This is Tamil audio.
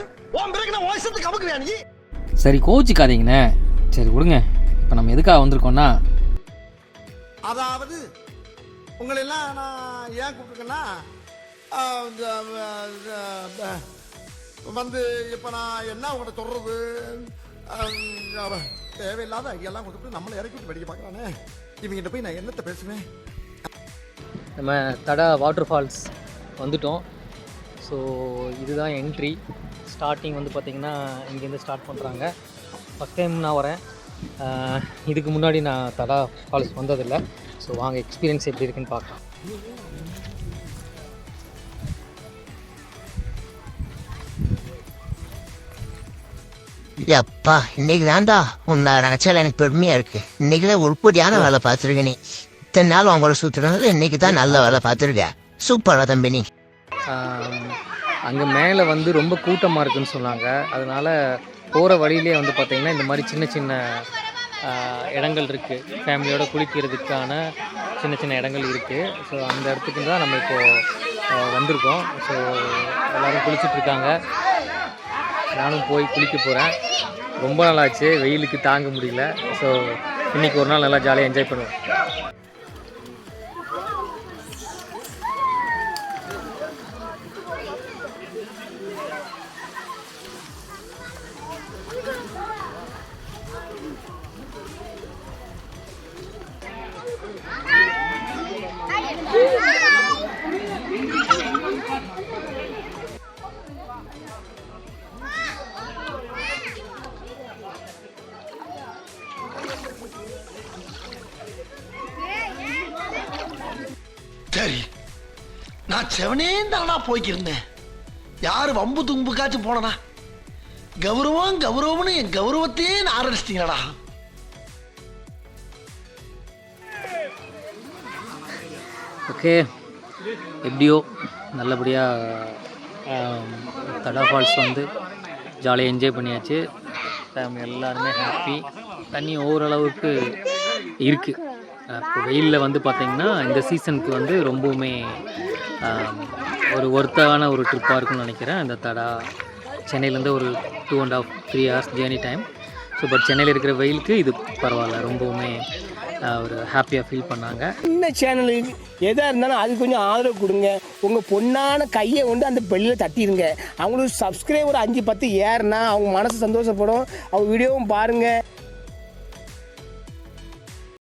அமுக்குறியா நீ சரி கோச்சிக்காதீங்கண்ணே சரி விடுங்க. இப்போ நம்ம எதுக்காக வந்திருக்கோம்னா அதாவது உங்களை எல்லாம் நான் ஏன் கூப்பிட்டுருக்கேன்னா வந்து இப்போ நான் என்ன உங்கள்கிட்ட சொல்றது? தேவையில்லாத ஐடியெல்லாம் கொடுத்துட்டு நம்மளை இறக்கி விட்டு வெடிக்க பார்க்குறானே இவங்கிட்ட போய் நான் என்னத்தை பேசுவேன்? நம்ம தடா வாட்டர் ஃபால்ஸ் வந்துட்டோம். ஸோ இதுதான் என்ட்ரி ஸ்டார்டிங் வந்து பார்த்திங்கன்னா இங்கேருந்து ஸ்டார்ட் பண்ணுறாங்க ஃபஸ்ட் டைம் நான் வரேன். இதுக்கு முன்னாடி நான் தடா ஃபால்ஸ் வந்ததில்லை. ஸோ வாங்க எக்ஸ்பீரியன்ஸ் எப்படி இருக்குன்னு பார்க்கலாம். அப்பா இன்னைக்கு தான்டா. உன்னை நினச்சால எனக்கு பெருமையாக இருக்கு. இன்னைக்கு தான் உருப்படியான வேலை பார்த்துருக்க நீ. இத்தனை நாள் உங்களை சுற்றுறது இன்னைக்கு தான் நல்ல வேலை பார்த்துருக்க. சூப்பராக தம்பி நீ. அங்கே மேலே வந்து ரொம்ப கூட்டமாக இருக்குன்னு சொன்னாங்க. அதனால் போகிற வழியிலே வந்து பார்த்திங்கன்னா இந்த மாதிரி சின்ன சின்ன இடங்கள் இருக்குது ஃபேமிலியோடு குளிக்கிறதுக்கான சின்ன சின்ன இடங்கள் இருக்குது ஸோ அந்த இடத்துக்கு தான் நம்ம இப்போது வந்திருக்கோம். ஸோ எல்லோரும் குளிச்சுட்டு இருக்காங்க. நானும் போய் குளிக்க போகிறேன் ரொம்ப நாளாச்சு. வெயிலுக்கு தாங்க முடியல. ஸோ இன்றைக்கி ஒரு நாள் நல்லா ஜாலியாக என்ஜாய் பண்ணுவேன் நான் செவனே தானா போய்க்கிருந்தேன். யார் வம்பு தும்புக்காச்சும் போனனா? கௌரவம் கௌரவம்னு என் கௌரவத்தையே நான் ஆரம்பிச்சிட்டீங்களா ஓகே. எப்படியோ நல்லபடியாக தடா ஃபால்ஸ் வந்து ஜாலியாக என்ஜாய் பண்ணியாச்சு. ஃபேமிலி எல்லாருமே ஹாப்பி தண்ணி ஓரளவுக்கு இருக்குது இப்போ வெயிலில் வந்து பார்த்திங்கன்னா இந்த சீசனுக்கு வந்து ரொம்பவுமே ஒரு ஒர்த்தான ஒரு ட்ரிப்பாக இருக்கும்னு நினைக்கிறேன். இந்த தடா சென்னையிலேருந்து ஒரு two and half three hours journey time so but சென்னையில் இருக்கிற வெயிலுக்கு இது பரவாயில்ல. ரொம்பவுமே ஒரு ஹாப்பியாக ஃபீல் பண்ணாங்க. சின்ன சேனலுக்கு எதாக இருந்தாலும் அது கொஞ்சம் ஆதரவு கொடுங்க. உங்கள் பொண்ணான கையை வந்து அந்த பெல்லில் தட்டிடுங்க அவங்களுக்கு சப்ஸ்கிரைபர் அஞ்சு பத்து ஏறுனா அவங்க மனசு சந்தோஷப்படும். அவங்க வீடியோவும் பாருங்கள்